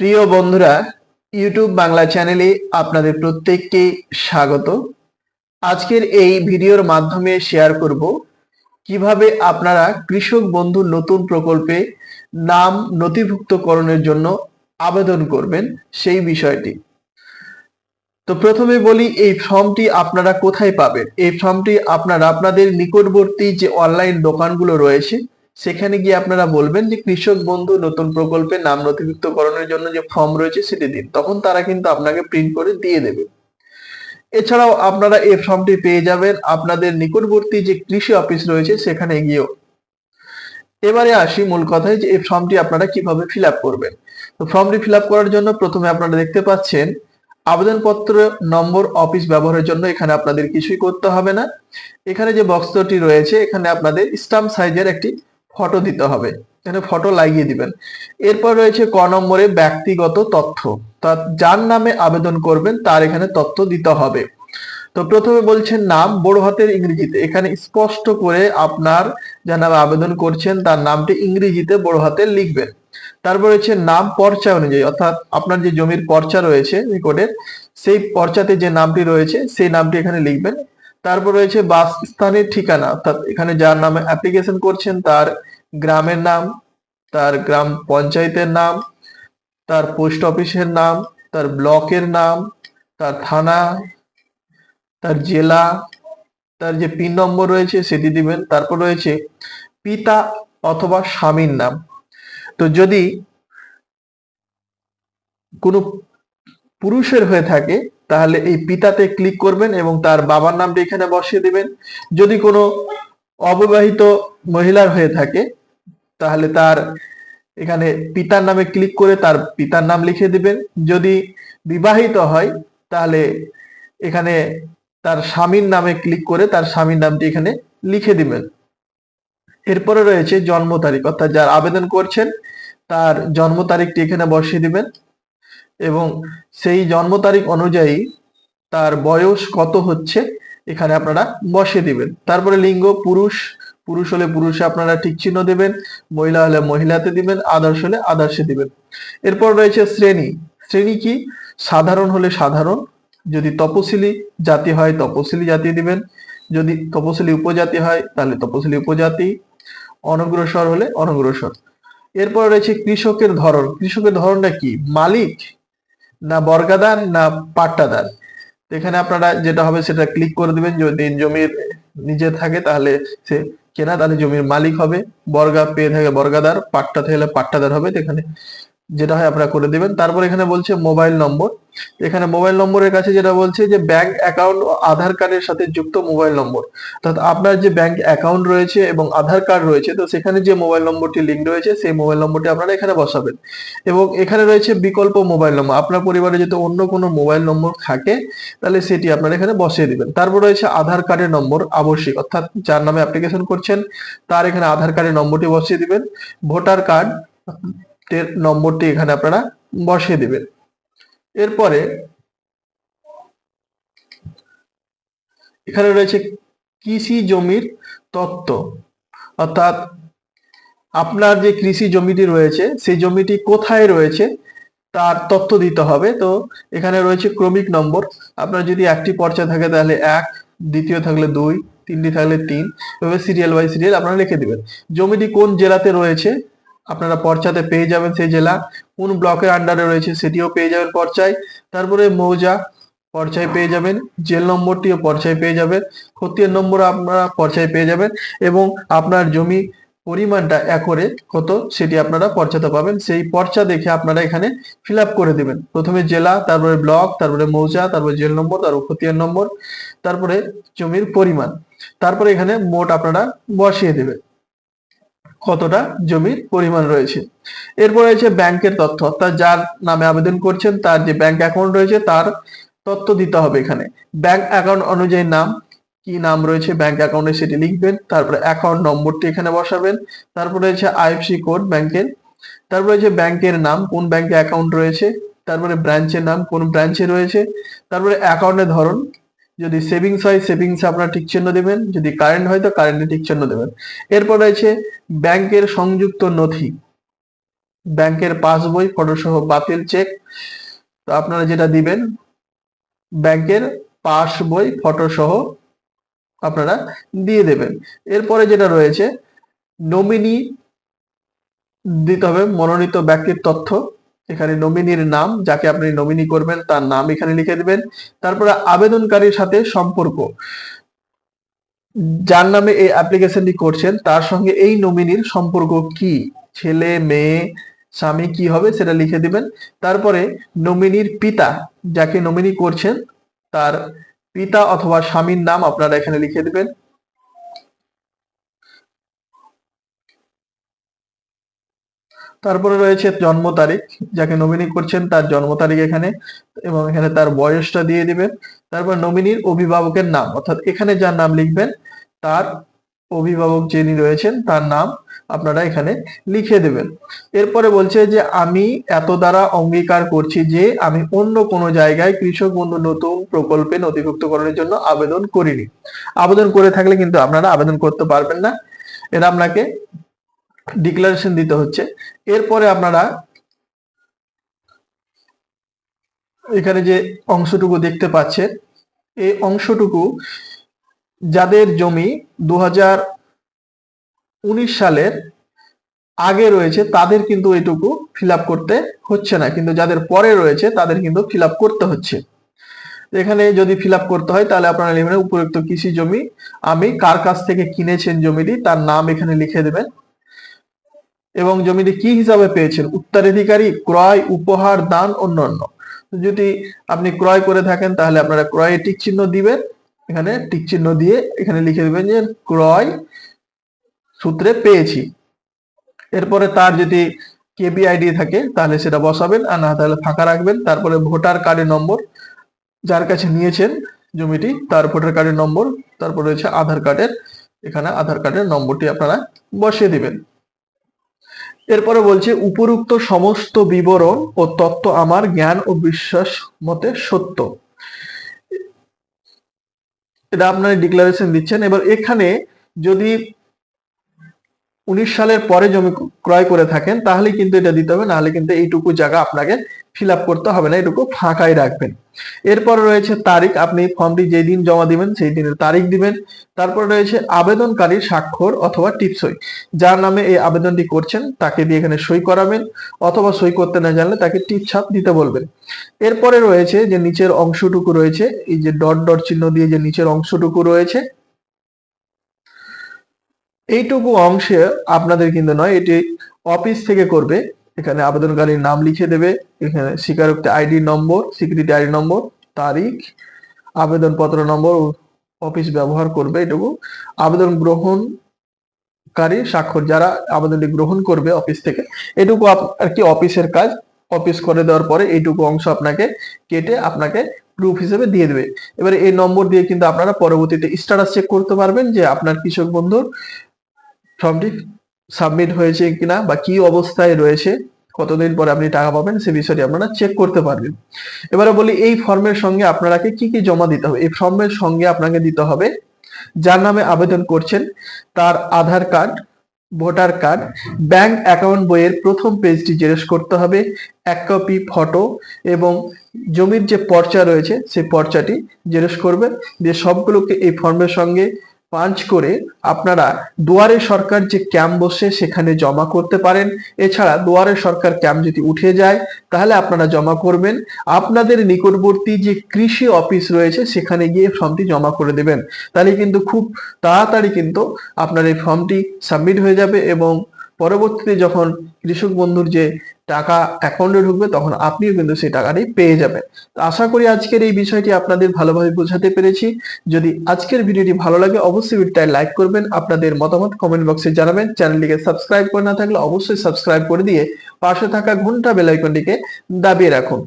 প্রিয় বন্ধুরা ইউটিউব বাংলা চ্যানেলে আপনাদের প্রত্যেককে স্বাগত। আজকের এই ভিডিওর মাধ্যমে শেয়ার করব কীভাবে আপনারা কৃষক বন্ধু নতুন প্রকল্পে নাম নথিভুক্তকরণের জন্য আবেদন করবেন সেই বিষয়টি। তো প্রথমে বলি, এই ফর্মটি আপনারা কোথায় পাবেন? এই ফর্মটি আপনারা আপনাদের নিকটবর্তী যে অনলাইন দোকানগুলো রয়েছে সেখানে গিয়ে আপনারা বলবেন যে কৃষক বন্ধু নতুন প্রকল্পে নাম নথিভুক্তকরণের জন্য যে ফর্ম রয়েছে সেটি দিন। তখন তারা কিন্তু আপনাকে প্রিন্ট করে দিয়ে দেবে। এছাড়াও আপনারা এই ফর্মটি পেয়ে যাবেন আপনাদের নিকটবর্তী যে কৃষি অফিস রয়েছে সেখানে গিয়েও। এবারে আসি মূল কথায় যে এই ফর্মটি আপনারা কীভাবে ফিল করবেন। তো ফর্মটি ফিল করার জন্য প্রথমে আপনারা দেখতে পাচ্ছেন, আবেদনপত্র নম্বর অফিস ব্যবহারের জন্য এখানে আপনাদের কিছুই করতে হবে না। এখানে যে বক্সটি রয়েছে, এখানে আপনাদের স্টাম্প সাইজের একটি ফটো দিতে হবে। এখানে ফটো লাগিয়ে দিবেন। এরপর রয়েছে ক নম্বরে ব্যক্তিগত তথ্য। তা যার নামে আবেদন করবেন, তার এখানে তথ্য দিতে হবে। তো প্রথমে বলছেন নাম, বড় হাতের ইংরেজিতে। এখানে স্পষ্ট করে আপনার যার নামে আবেদন করছেন, তার নামটি ইংরেজিতে বড় হাতে লিখবেন। তারপর হচ্ছে নাম পর্চা অনুযায়ী। অর্থাৎ আপনার যে জমির পর্চা রয়েছে রেকর্ডের, সেই পর্চাতে যে নামটি রয়েছে, সেই নামটি এখানে লিখবেন। তারপর রয়েছে বাসস্থানের ঠিকানা, অর্থাৎ এখানে যার নামে অ্যাপ্লিকেশন করছেন তার গ্রামের নাম, তার গ্রাম পঞ্চায়েতের নাম, তার পোস্ট অফিসের নাম, তার ব্লকের নাম, তার থানা, তার জেলা, তার যে পিন নম্বর রয়েছে সেটি দিবেন। তারপর রয়েছে পিতা অথবা স্বামীর নাম। তো যদি কোনো পুরুষের হয়ে থাকে তাহলে এই পিতাতে ক্লিক করবেন এবং তার বাবার নামটি এখানে বসিয়ে দিবেন। যদি কোনো অবিবাহিত মহিলার হয়ে থাকে, তাহলে তার এখানে পিতার নামে ক্লিক করে তার পিতার নাম লিখে দিবেন। যদি বিবাহিত হয়, তাহলে এখানে তার স্বামীর নামে ক্লিক করে তার স্বামীর নামটি এখানে লিখে দিবেন। এরপরে রয়েছে জন্ম তারিখ, অর্থাৎ যার আবেদন করছেন, তার জন্ম তারিখটি এখানে বসিয়ে দিবেন। এবং সেই জন্ম তারিখ অনুযায়ী তার বয়স কত হচ্ছে, এখানে আপনারা বসিয়ে দিবেন। তারপরে লিঙ্গ, পুরুষ পুরুষ হলে পুরুষে আপনারা ঠিক চিহ্ন দেবেন, মহিলা হলে মহিলাতে দিবেন, আদর্শ হলে আদর্শে দিবেন। এরপর রয়েছে শ্রেণি। শ্রেণি কি? সাধারণ হলে সাধারণ, যদি তপশিলি জাতি হয় তপশিলি জাতি দিবেন, যদি তপশিলি উপজাতি হয় তাহলে তপশিলি উপজাতি, অনগ্রসর হলে অনগ্রসর। এরপর রয়েছে কৃষকের ধরন। কৃষকের ধরনটা কি? মালিক না বর্গাদান, না পাট্টাদার দান এখানে আপনারা যেটা হবে সেটা ক্লিক করে দিবেন। যদি জমির নিজে থাকে তাহলে সে কেনা, তাহলে জমির মালিক হবে। বর্গা পেয়ে থাকে বর্গাদার, পাট্টা থাকলে পাট্টাদার হবে। এখানে যেটা হয় আপনারা করে দিবেন। তারপর এখানে বলছে মোবাইল নম্বর। এখানে মোবাইল নম্বরের কাছে যেটা বলছে যে ব্যাংক অ্যাকাউন্ট ও আধার কার্ডের সাথে যুক্ত মোবাইল নম্বর। অর্থাৎ আপনার যে ব্যাংক অ্যাকাউন্ট রয়েছে এবং আধার কার্ড রয়েছে, তো সেখানে যে মোবাইল নম্বরটি লিঙ্ক রয়েছে, সেই মোবাইল নম্বরটি আপনারা এখানে বসাবেন। এবং এখানে রয়েছে বিকল্প মোবাইল নম্বর। আপনার পরিবারে যদি অন্য কোনো মোবাইল নম্বর থাকে, তাহলে সেটি আপনারা এখানে বসিয়ে দিবেন। তারপর রয়েছে আধার কার্ডের নম্বর আবশ্যিক, অর্থাৎ যার নামে অ্যাপ্লিকেশন করছেন, তার এখানে আধার কার্ডের নম্বরটি বসিয়ে দিবেন। ভোটার কার্ড নম্বরটি এখানে আপনারা বসিয়ে দিবেন। এরপরে এখানে রয়েছে কৃষি জমির তত্ত্ব। অর্থাৎ আপনার যে কৃষি জমিটি রয়েছে, সেই জমিটি কোথায় রয়েছে, তার তথ্য দিতে হবে। তো এখানে রয়েছে ক্রমিক নম্বর। আপনার যদি একটি পর্চা থাকে, তাহলে এক, দ্বিতীয় থাকলে দুই, তিনটি থাকলে তিন। এভাবে সিরিয়াল বাই সিরিয়াল আপনারা লিখে দিবেন। জমিটি কোন জেলাতে রয়েছে আপনারা পর্চাতে পেয়ে যাবেন সেই জেলা। কোন ব্লকের আন্ডারে রয়েছে সেটিও পেয়ে যাবেন পর্চায়। তারপরে মৌজা পর্চায় পেয়ে যাবেন, জেল নম্বরটিও পর্চায় পেয়ে যাবেন, খতিয়ান নম্বর আপনারা পর্চায় পেয়ে যাবেন এবং আপনার জমি পরিমাণটা একরে কত সেটি আপনারা পর্চাতে পাবেন। সেই পর্চা দেখে আপনারা এখানে ফিল করে দিবেন। প্রথমে জেলা, তারপরে ব্লক, তারপরে মৌজা, তারপরে জেল নম্বর, তারপর খতিয়ান নম্বর, তারপরে জমির পরিমাণ। তারপরে এখানে মোট আপনারা বসিয়ে দেবেন। কতটা জমির পরিমাণ রয়েছে। এরপর রয়েছে ব্যাংকের তথ্য, অর্থাৎ যার নামে আবেদন করছেন তার যে ব্যাংক অ্যাকাউন্ট রয়েছে তার তথ্য দিতে হবে এখানে। ব্যাংক অ্যাকাউন্ট অনুযায়ী নাম, কি নাম রয়েছে ব্যাংক অ্যাকাউন্টে সেটি লিখবেন, তারপরে অ্যাকাউন্ট নম্বরটি এখানে বসাবেন, তারপরে রয়েছে আইএফসি কোড ব্যাংকের, তারপরে রয়েছে ব্যাংকের নাম, কোন ব্যাংকে অ্যাকাউন্ট রয়েছে, তারপরে ব্রাঞ্চের নাম, কোন ব্রাঞ্চে রয়েছে, তারপরে অ্যাকাউন্টের ধরন যদি সেভিংস হয় সেভিংস আপনারা ঠিক চিহ্ন দেবেন। যদি কারেন্ট হয়, তো কারেন্টে ঠিক চিহ্ন দেবেন। এরপর রয়েছে ব্যাংকের সংযুক্ত নথি। ব্যাংকের পাসবই ফটোসহ বাতিল চেক তো আপনারা যেটা দিবেন, ব্যাংকের পাস বই ফটো সহ আপনারা দিয়ে দেবেন। এরপরে যেটা রয়েছে নমিনি দিতে হবে, মনোনীত ব্যক্তির তথ্য। এখানে নমিনির নাম, যাকে আপনি নমিনি করবেন, তার নাম এখানে লিখে দিবেন। তারপরে আবেদনকারীর সাথে সম্পর্ক। যার নামে এই অ্যাপ্লিকেশনটি করছেন, তার সঙ্গে এই নমিনির সম্পর্ক কি? ছেলে, মেয়ে, স্বামী, কি হবে সেটা লিখে দিবেন। তারপরে নমিনির পিতা, যাকে নমিনি করছেন, তার পিতা অথবা স্বামীর নাম আপনারা এখানে লিখে দিবেন। তারপরে রয়েছে জন্ম তারিখ। যাকে নমিনি করছেন তার জন্ম তারিখ এখানে এবং এখানে তার বয়সটা দিয়ে দিবেন। তারপর নমিনির অভিভাবকের নাম। অর্থাৎ এখানে যার নাম লিখবেন, তার অভিভাবক যিনি রয়েছেন, তার নাম আপনারা এখানে লিখে দেবেন। এরপরে বলছে যে, আমি এত দ্বারা অঙ্গীকার করছি যে, আমি অন্য কোনো জায়গায় কৃষক বন্ধু নতুন প্রকল্পে নথিভুক্তকরণের জন্য আবেদন করিনি। আবেদন করে থাকলে কিন্তু আপনারা আবেদন করতে পারবেন না। এটা আপনাকে ডিক্লারেশন দিতে হচ্ছে। এরপরে আপনারা এখানে যে অংশটুকু দেখতে পাচ্ছেন, এই অংশটুকু যাদের জমি দু সালের আগে রয়েছে, তাদের কিন্তু এটুকু ফিল করতে হচ্ছে না। কিন্তু যাদের পরে রয়েছে, তাদের কিন্তু ফিল করতে হচ্ছে। এখানে যদি ফিল করতে হয়, তাহলে আপনারা লিখবেন উপযুক্ত কৃষি জমি আমি কার কাছ থেকে কিনেছেন জমিটি, তার নাম এখানে লিখে দেবেন। এবং জমিটি কি হিসাবে পেয়েছেন? উত্তরাধিকারী, ক্রয়, উপহার, দান অন্যান্য। যদি আপনি ক্রয় করে থাকেন, তাহলে আপনারা ক্রয়ে টিক চিহ্ন দিবেন। এখানে টিক চিহ্ন দিয়ে এখানে লিখে দেবেন যে ক্রয় সূত্রে পেয়েছি। এরপরে তার যদি কেবিআইডি থাকে, তাহলে সেটা বসাবেন। আর না তাহলে ফাঁকা রাখবেন। তারপরে ভোটার কার্ডের নম্বর যার কাছে নিয়েছেন জমিটি, তার ভোটার কার্ডের নম্বর, তারপর রয়েছে আধার কার্ডের। এখানে আধার কার্ডের নম্বরটি আপনারা বসিয়ে দিবেন। এরপরে বলছে, উপরুক্ত সমস্ত বিবরণ ও তত্ত্ব আমার জ্ঞান ও বিশ্বাস মতে সত্য। এটা আপনারা ডিক্লারেশন দিচ্ছেন। এবার এখানে যদি উনিশ সালের পরে জমি ক্রয় করে থাকেন, তাহলে কিন্তু এটা দিতে হবে, নাহলে কিন্তু এইটুকু জায়গা আপনাকে ফিল আপ করতে হবে না এটুকু ফাঁকাই রাখবেন। এরপর রয়েছে তারিখ, আপনি ফর্মটি যেই দিন জমা দিবেন, সেই দিনের তারিখ দিবেন। তারপর রয়েছে আবেদনকারীর স্বাক্ষর অথবা টিপসই যার নামে এই আবেদনটি করছেন, তাকে দিয়ে এখানে সই করাবেন, অথবা সই করতে না জানলে তাকে টিপ ছাপ দিতে বলবেন। এরপরে রয়েছে যে নিচের অংশটুকু রয়েছে, এই যে ডট ডট চিহ্ন দিয়ে যে নিচের অংশটুকু রয়েছে এইটুকু অংশে আপনাদের কিন্তু নয়, এটি অফিস থেকে করবে। এখানে আবেদনকারীর নাম লিখে দেবে, এখানে স্বীকারোক্তি আইডি নম্বর স্বীকৃতি আইডি নম্বর, তারিখ, আবেদনপত্র নম্বর অফিস ব্যবহার করবে, এটুকু। আবেদন গ্রহণকারী, স্বাক্ষর যারা আবেদনটি গ্রহণ করবে অফিস থেকে, এটুকু আর কি অফিসের কাজ অফিস করে দেওয়ার পরে এইটুকু অংশ আপনাকে কেটে আপনাকে প্রুফ হিসেবে দিয়ে দেবে। এবারে এই নম্বর দিয়ে কিন্তু আপনারা পরবর্তীতে স্ট্যাটাস চেক করতে পারবেন যে আপনার কৃষক বন্ধুর ফর্মটি সাবমিট হয়েছে কিনা বা কি অবস্থায় রয়েছে, কতদিন পরে আপনি টাকা পাবেন সে বিষয়টি আপনারা চেক করতে পারবেন। এবারে বলি, এই ফর্মের সঙ্গে আপনাকে কি কি জমা দিতে হবে? এই ফর্মের সঙ্গে আপনাকে দিতে হবে যার নামে আবেদন করছেন, তার Aadhaar card, voter card, bank account বইয়ের প্রথম পেজটি জেরক্স করতে হবে, এক কপি ফটো এবং জমির যে পর্চা রয়েছে, সেই পর্চাটি জেরক্স করবেন। দিয়ে সবগুলোকে এই ফর্মের সঙ্গে পাঞ্চ করে আপনারা দুয়ারে সরকার যে ক্যাম্প বসে সেখানে জমা করতে পারেন। এছাড়া দুয়ারে সরকার ক্যাম্প যদি উঠে যায়, তাহলে আপনারা জমা করবেন। আপনাদের নিকটবর্তী যে কৃষি অফিস রয়েছে, সেখানে গিয়ে ফর্মটি জমা করে দেবেন। তাহলে কিন্তু খুব তাড়াতাড়ি কিন্তু আপনার এই ফর্মটি সাবমিট হয়ে যাবে এবং পরবর্তীতে যখন কৃষক বন্ধুর যে টাকা অ্যাকাউন্টে ঢুকবে, তখন আপনিও কিন্তু সেই টাকাটি পেয়ে যাবেন। তো আশা করি আজকের এই বিষয়টি আপনাদের ভালোভাবে বোঝাতে পেরেছি। যদি আজকের ভিডিওটি ভালো লাগে, অবশ্যই ভিডিওটায় লাইক করবেন, আপনাদের মতামত কমেন্ট বক্সে জানাবেন। চ্যানেলটিকে সাবস্ক্রাইব করে না থাকলে অবশ্যই সাবস্ক্রাইব করে দিয়ে পাশে থাকা ঘণ্টা বেলাইকনটিকে দাবিয়ে রাখুন।